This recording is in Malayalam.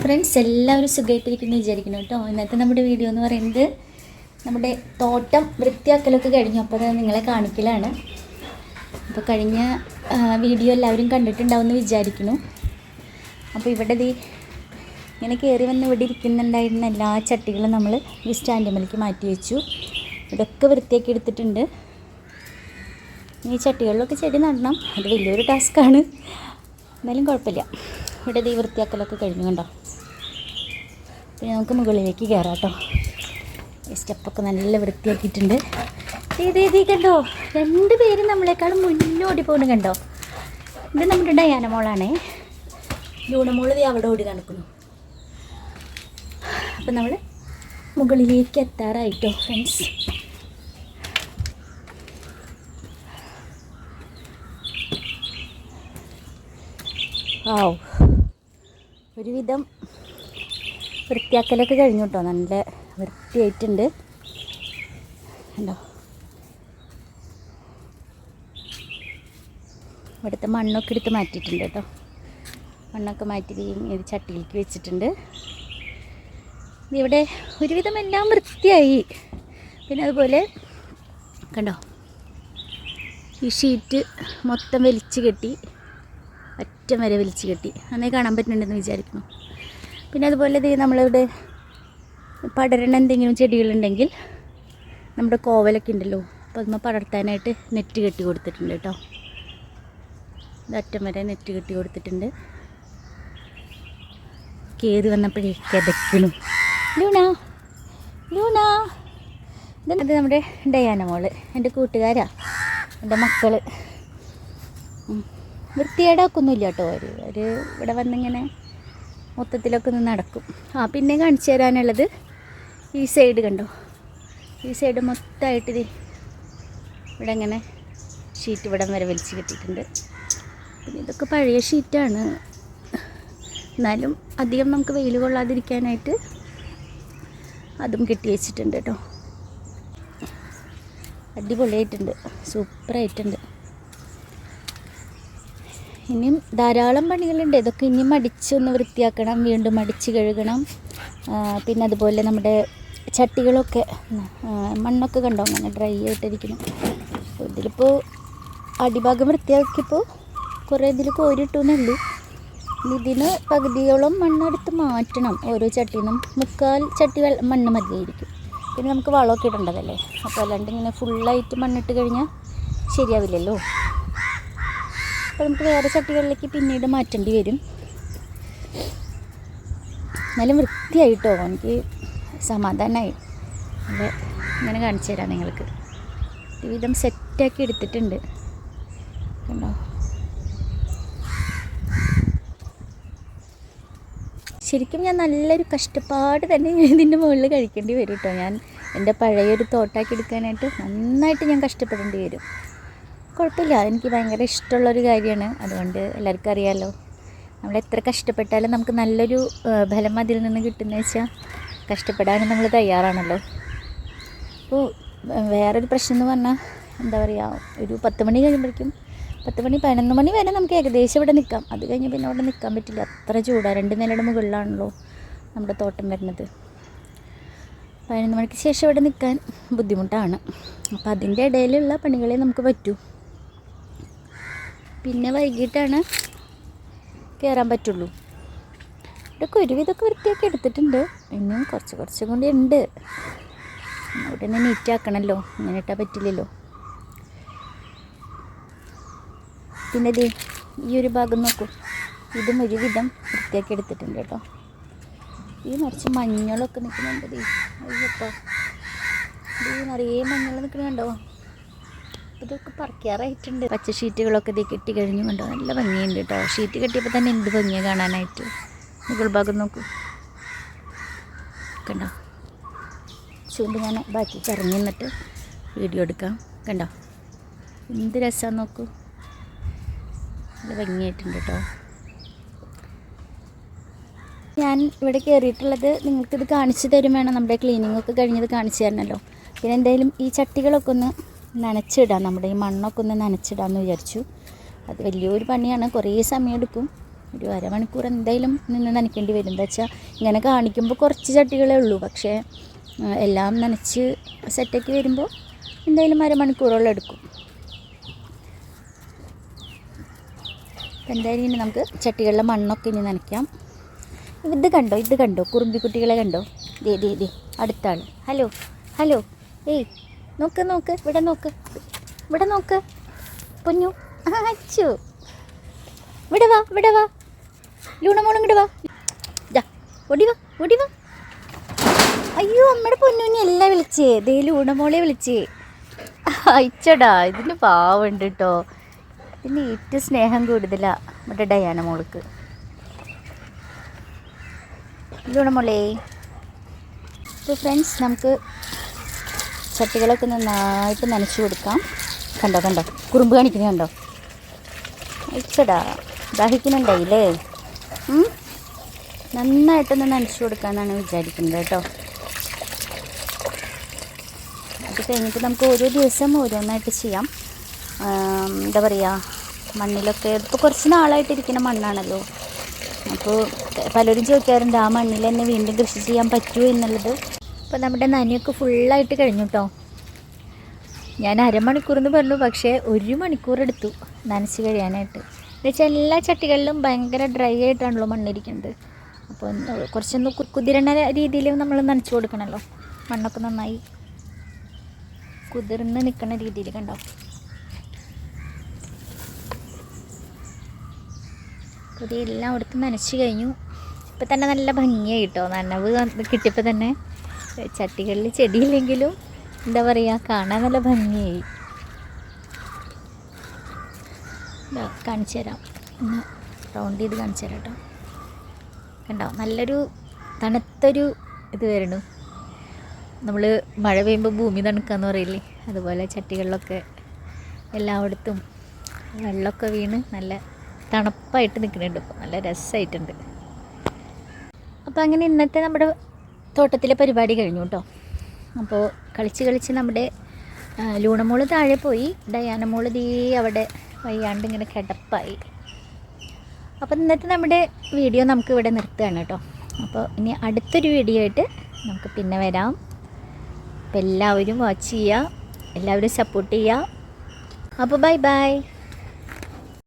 ഫ്രണ്ട്സ് എല്ലാവരും സുഖമായിട്ടിരിക്കുന്നു വിചാരിക്കുന്നു കേട്ടോ. ഇന്നത്തെ നമ്മുടെ വീഡിയോ എന്ന് പറയുന്നത് നമ്മുടെ തോട്ടം വൃത്തിയാക്കലൊക്കെ കഴിഞ്ഞു. അപ്പോൾ അത് നിങ്ങളെ കാണിക്കലാണ്. അപ്പോൾ കഴിഞ്ഞ വീഡിയോ എല്ലാവരും കണ്ടിട്ടുണ്ടാവുമെന്ന് വിചാരിക്കുന്നു. അപ്പോൾ ഇവിടെ ദേ ഇങ്ങനെ കയറി വന്ന് ഇവിടെ ഇരിക്കുന്നുണ്ടായിരുന്ന എല്ലാ ചട്ടികളും നമ്മൾ ഈ സ്റ്റാൻഡിമേലേക്ക് മാറ്റി വെച്ചു. ഇതൊക്കെ വൃത്തിയാക്കി എടുത്തിട്ടുണ്ട്. ഈ ചട്ടികളിലൊക്കെ ചെടി നടണം. അത് വലിയൊരു ടാസ്ക്കാണ് എന്നാലും കുഴപ്പമില്ല. ഇവിടെ ദേ വൃത്തിയാക്കലൊക്കെ കഴിഞ്ഞു കണ്ടോ? പിന്നെ നമുക്ക് മുകളിലേക്ക് കയറാം കേട്ടോ. സ്റ്റെപ്പൊക്കെ നല്ല വൃത്തിയാക്കിയിട്ടുണ്ട്. ഇത് ഇത് ഈ കണ്ടോ? രണ്ട് പേരും നമ്മളെക്കാളും മുന്നോടി പോകുന്നു കണ്ടോ? ഇത് നമ്മുടെ ഡയാന മോളാണേ. ലൂണമോൾ അവിടെ ഓടി നടക്കുന്നു. അപ്പം നമ്മൾ മുകളിലേക്ക് എത്താറായിട്ടോ ഫ്രണ്ട്സ് ആവ് ഒരുവിധം വൃത്തിയാക്കലൊക്കെ കഴിഞ്ഞു കേട്ടോ നല്ല വൃത്തിയായിട്ടുണ്ട്. ഉണ്ടോ ഇവിടുത്തെ മണ്ണൊക്കെ എടുത്ത് മാറ്റിയിട്ടുണ്ട് കേട്ടോ മണ്ണൊക്കെ മാറ്റി ഇത് ചട്ടിയിലേക്ക് വെച്ചിട്ടുണ്ട്. ഇവിടെ ഒരുവിധം എല്ലാം വൃത്തിയായി. പിന്നെ അതുപോലെ കണ്ടോ? ഈ ഷീറ്റ് മൊത്തം വലിച്ചു കെട്ടി അറ്റം വരെ വലിച്ചു കെട്ടി. അന്നേ കാണാൻ പറ്റുന്നുണ്ടെന്ന് വിചാരിക്കുന്നു. പിന്നെ അതുപോലെ ഇത് നമ്മളിവിടെ പടരണ എന്തെങ്കിലും ചെടികളുണ്ടെങ്കിൽ നമ്മുടെ കോവലൊക്കെ ഉണ്ടല്ലോ അപ്പോൾ അതിന് പടർത്താനായിട്ട് നെറ്റ് കെട്ടി കൊടുത്തിട്ടുണ്ട് കേട്ടോ. അറ്റം വരെ നെറ്റ് കെട്ടി കൊടുത്തിട്ടുണ്ട്. കയറി വന്നപ്പോഴേ കിതക്കണു ലൂണ ലൂണ. ഇത് നമ്മുടെ ഡയാന മോൾ എന്റെ കൂട്ടുകാരാ എന്റെ മക്കൾ. വൃത്തിയേടാക്കൊന്നുമില്ല കേട്ടോ. അവർ അവർ ഇവിടെ വന്നിങ്ങനെ മൊത്തത്തിലൊക്കെ ഒന്ന് നടക്കും. ആ പിന്നെ കാണിച്ചു തരാനുള്ളത് ഈ സൈഡ് കണ്ടോ? ഈ സൈഡ് മൊത്തമായിട്ട് ഇവിടെ ഇങ്ങനെ ഷീറ്റ് ഇവിടം വരെ വലിച്ച് കെട്ടിയിട്ടുണ്ട്. പിന്നെ ഇതൊക്കെ പഴയ ഷീറ്റാണ് എന്നാലും അധികം നമുക്ക് വെയിൽ കൊള്ളാതിരിക്കാനായിട്ട് അതും കെട്ടി വെച്ചിട്ടുണ്ട് കേട്ടോ. അടിപൊളിയായിട്ടുണ്ട്. സൂപ്പറായിട്ടുണ്ട്. ഇനിയും ധാരാളം പണികളുണ്ട്. ഇതൊക്കെ ഇനിയും അടിച്ചൊന്ന് വൃത്തിയാക്കണം വീണ്ടും അടിച്ച് കഴുകണം. പിന്നെ അതുപോലെ നമ്മുടെ ചട്ടികളൊക്കെ മണ്ണൊക്കെ കണ്ടോ? അങ്ങനെ ഡ്രൈ ആയിട്ടിരിക്കുന്നു. ഇതിലിപ്പോൾ അടിഭാഗം വൃത്തിയാക്കിയപ്പോൾ കുറേ ഇതിൽ കോരിട്ടു എന്നുള്ളൂ ഇനി ഇതിന് പകുതിയോളം മണ്ണെടുത്ത് മാറ്റണം. ഓരോ ചട്ടിയിൽ നിന്നും മുക്കാൽ ചട്ടി മണ്ണ് മതിയായിരിക്കും. പിന്നെ നമുക്ക് വളമൊക്കെ ഇടേണ്ടതല്ലേ? അപ്പോൾ അല്ലാണ്ട് ഇങ്ങനെ ഫുള്ളായിട്ട് മണ്ണിട്ട് കഴിഞ്ഞാൽ ശരിയാവില്ലല്ലോ? അപ്പോൾ നമുക്ക് വേറെ ചട്ടികളിലേക്ക് പിന്നീട് മാറ്റേണ്ടി വരും. എന്നാലും വൃത്തിയായിട്ടോ എനിക്ക് സമാധാനമായി അതെ ഇങ്ങനെ കാണിച്ചു തരാം നിങ്ങൾക്ക്. വിധം സെറ്റാക്കി എടുത്തിട്ടുണ്ട്. കണ്ടോ? ശരിക്കും ഞാൻ നല്ലൊരു കഷ്ടപ്പാട് തന്നെ ഇതിന്റെ മുകളിൽ കഴിക്കേണ്ടി വരും കേട്ടോ. ഞാൻ എന്റെ പഴയൊരു തോട്ടാക്കി എടുക്കാനായിട്ട് നന്നായിട്ട് ഞാൻ കഷ്ടപ്പെടേണ്ടി വരും. കുഴപ്പമില്ല. എനിക്ക് ഭയങ്കര ഇഷ്ടമുള്ളൊരു കാര്യമാണ്. അതുകൊണ്ട് എല്ലാവർക്കും അറിയാമല്ലോ നമ്മൾ എത്ര കഷ്ടപ്പെട്ടാലും നമുക്ക് നല്ലൊരു ഫലം അതിൽ നിന്ന് കിട്ടുന്ന വെച്ചാൽ കഷ്ടപ്പെടാനും നമ്മൾ തയ്യാറാണല്ലോ. അപ്പോൾ വേറൊരു പ്രശ്നം എന്ന് പറഞ്ഞാൽ എന്താ പറയുക ഒരു പത്ത് മണി കഴിയുമ്പോഴേക്കും പത്ത് മണി പതിനൊന്ന് മണി വരെ നമുക്ക് ഏകദേശം ഇവിടെ നിൽക്കാം. അത് കഴിഞ്ഞ് പിന്നെ അവിടെ നിൽക്കാൻ പറ്റില്ല. അത്ര ചൂടാണ് രണ്ട് നിലയുടെ മുകളിലാണല്ലോ നമ്മുടെ തോട്ടം വരുന്നത്. പതിനൊന്ന് മണിക്ക് ശേഷം ഇവിടെ നിൽക്കാൻ ബുദ്ധിമുട്ടാണ്. അപ്പോൾ അതിന്റെ ഇടയിലുള്ള പണികളെ നമുക്ക് പറ്റൂ. പിന്നെ വൈകിട്ടാണ് കയറാൻ പറ്റുള്ളൂ. ഇതൊക്കെ ഒരുവിധമൊക്കെ വൃത്തിയാക്കി എടുത്തിട്ടുണ്ട്. ഇനിയും കുറച്ച് കുറച്ചും കൂടി ഉണ്ട്. അവിടെ തന്നെ നീറ്റാക്കണമല്ലോ അങ്ങനെ ഇട്ടാൽ പറ്റില്ലല്ലോ. പിന്നെ ദേ ഈ ഒരു ഭാഗം നോക്കൂ. ഇതും ഒരുവിധം വൃത്തിയാക്കി എടുത്തിട്ടുണ്ട് കേട്ടോ. ഈ നിറച്ച് മഞ്ഞളൊക്കെ നിൽക്കുന്നുണ്ട് ദേ. അയ്യപ്പോ. നിറയെ മഞ്ഞൾ നിൽക്കുന്നുണ്ടോ ഇതൊക്കെ പറിക്കാറായിട്ടുണ്ട് പച്ച ഷീറ്റുകളൊക്കെ ഇത് കെട്ടി കഴിഞ്ഞു കൊണ്ട്? നല്ല ഭംഗിയുണ്ട് കേട്ടോ ഷീറ്റ് കെട്ടിയപ്പോൾ തന്നെ എന്ത് ഭംഗിയാണ് കാണാനായിട്ട്. മുകൾ ഭാഗം നോക്കൂ. കണ്ടോ? ചൂണ്ട് ഞാൻ ബാക്കി കറങ്ങി നിന്നിട്ട് വീഡിയോ എടുക്കാം. കണ്ടോ? എന്ത് രസമാണ് നോക്കൂ. നല്ല ഭംഗിയായിട്ടുണ്ട് കേട്ടോ ഞാൻ ഇവിടെ കയറിയിട്ടുള്ളത് നിങ്ങൾക്കിത് കാണിച്ചു തരും വേണം നമ്മുടെ ക്ലീനിങ് ഒക്കെ കഴിഞ്ഞത് കാണിച്ചു തരണമല്ലോ പിന്നെ എന്തായാലും ഈ ചട്ടികളൊക്കെ ഒന്ന് നനച്ചിടാം. നമ്മുടെ ഈ മണ്ണൊക്കെ ഒന്ന് നനച്ചിടാമെന്ന് വിചാരിച്ചു. അത് വലിയൊരു പണിയാണ്. കുറേ സമയം എടുക്കും ഒരു അരമണിക്കൂർ എന്തായാലും നിന്ന് നനയ്ക്കേണ്ടി വരും. എന്താ വെച്ചാൽ ഇങ്ങനെ കാണിക്കുമ്പോൾ കുറച്ച് ചട്ടികളേ ഉള്ളൂ. പക്ഷേ എല്ലാം നനച്ച് സെറ്റാക്കി വരുമ്പോൾ എന്തായാലും അരമണിക്കൂറോളം എടുക്കും. എന്തായാലും ഇനി നമുക്ക് ചട്ടികളിലെ മണ്ണൊക്കെ ഇനി നനയ്ക്കാം. ഇത് കണ്ടോ? ഇത് കണ്ടോ? കുറുമ്പിക്കുട്ടികളെ കണ്ടോ? ദേ ദേ ദേ അടുത്താണ് ഹലോ ഹലോ. ഏയ് നോക്ക് നോക്ക്. ഇവിടെ നോക്ക്. ഇവിടെ നോക്ക്. പൊന്നു. അച്ചു. ഇവിടെ വാ ഇവിടെ വാ. ലൂണമോളും ഇങ്ങോട്ട് വാ. ദാ ഓടി വാ ഓടി വാ. അയ്യോ അമ്മയുടെ പൊന്നുവിനെ എല്ലാം വിളിച്ചേ. ദേ ലൂണമോളെ വിളിച്ചേ. അയച്ചടാ ഇതിന് പാവുണ്ട് കേട്ടോ ഇതിന് ഏറ്റവും സ്നേഹം കൂടുതലാ നമ്മുടെ ഡയാന മോൾക്ക്. ലൂണമോളേ അപ്പോൾ ഫ്രണ്ട്സ് നമുക്ക് ചട്ടികളൊക്കെ നന്നായിട്ട് നനച്ചു കൊടുക്കാം. കണ്ടോ കണ്ടോ? കുറുമ്പ് കാണിക്കുന്നത് കണ്ടോ? അയച്ചടാ ദാഹിക്കുന്നുണ്ടായില്ലേ? നന്നായിട്ടൊന്ന് നനച്ചു കൊടുക്കാമെന്നാണ് വിചാരിക്കുന്നത് കേട്ടോ. അത് കഴിഞ്ഞിട്ട് നമുക്ക് ഓരോ ദിവസം ഓരോന്നായിട്ട് ചെയ്യാം. എന്താ പറയുക മണ്ണിലൊക്കെ ഇപ്പോൾ കുറച്ച് നാളായിട്ടിരിക്കുന്ന മണ്ണാണല്ലോ. അപ്പോൾ പലരും ചോദിക്കാറുണ്ട് ആ മണ്ണിൽ തന്നെ വീണ്ടും കൃഷി ചെയ്യാൻ പറ്റുമോ എന്നുള്ളത്. അപ്പോൾ നമ്മുടെ നനയൊക്കെ ഫുള്ളായിട്ട് കഴിഞ്ഞു കേട്ടോ ഞാൻ അരമണിക്കൂർ എന്ന് പറഞ്ഞു പക്ഷേ ഒരു മണിക്കൂർ എടുത്തു നനച്ച് കഴിയാനായിട്ട്. എന്നുവെച്ചാൽ എല്ലാ ചട്ടികളിലും ഭയങ്കര ഡ്രൈ ആയിട്ടാണല്ലോ മണ്ണിരിക്കുന്നത്. അപ്പോൾ കുറച്ചൊന്ന് കുതിരണ രീതിയിൽ നമ്മൾ നനച്ച് കൊടുക്കണമല്ലോ മണ്ണൊക്കെ നന്നായി കുതിർന്ന് നിൽക്കുന്ന രീതിയിൽ കണ്ടോ? കുതിരെല്ലാം എല്ലാം അവിടുത്തെ നനച്ച് കഴിഞ്ഞു. ഇപ്പം തന്നെ നല്ല ഭംഗിയായി കേട്ടോ നനവ് കിട്ടിയപ്പോൾ തന്നെ. ചട്ടികളിൽ ചെടിയില്ലെങ്കിലും എന്താ പറയുക കാണാൻ നല്ല ഭംഗിയായി. കാണിച്ചു തരാം. ഒന്ന് റൗണ്ട് ചെയ്ത് കാണിച്ചു തരാം കേട്ടോ. കണ്ടോ? നല്ലൊരു തണുത്തൊരു ഇത് വരണു നമ്മൾ മഴ പെയ്യുമ്പോൾ ഭൂമി തണുക്കാന്ന് പറയില്ലേ? അതുപോലെ ചട്ടികളിലൊക്കെ എല്ലായിടത്തും വെള്ളമൊക്കെ വീണ് നല്ല തണുപ്പായിട്ട് നിൽക്കുന്നുണ്ട്. നല്ല രസമായിട്ടുണ്ട്. അപ്പോൾ അങ്ങനെ ഇന്നത്തെ നമ്മുടെ തോട്ടത്തിലെ പരിപാടി കഴിഞ്ഞു കേട്ടോ. അപ്പോൾ കളിച്ച് കളിച്ച് നമ്മുടെ ലൂണമോൾ താഴെ പോയി. ഡയാനമോൾ ദീ അവിടെ വയ്യാണ്ട് ഇങ്ങനെ കിടപ്പായി. അപ്പോൾ ഇന്നത്തെ നമ്മുടെ വീഡിയോ നമുക്ക് ഇവിടെ നിർത്തുകയാണ് കേട്ടോ. അപ്പോൾ ഇനി അടുത്തൊരു വീഡിയോ ആയിട്ട് നമുക്ക് പിന്നെ വരാം. അപ്പോൾ എല്ലാവരും വാച്ച് ചെയ്യുക. എല്ലാവരും സപ്പോർട്ട് ചെയ്യുക. അപ്പോൾ ബൈ ബൈ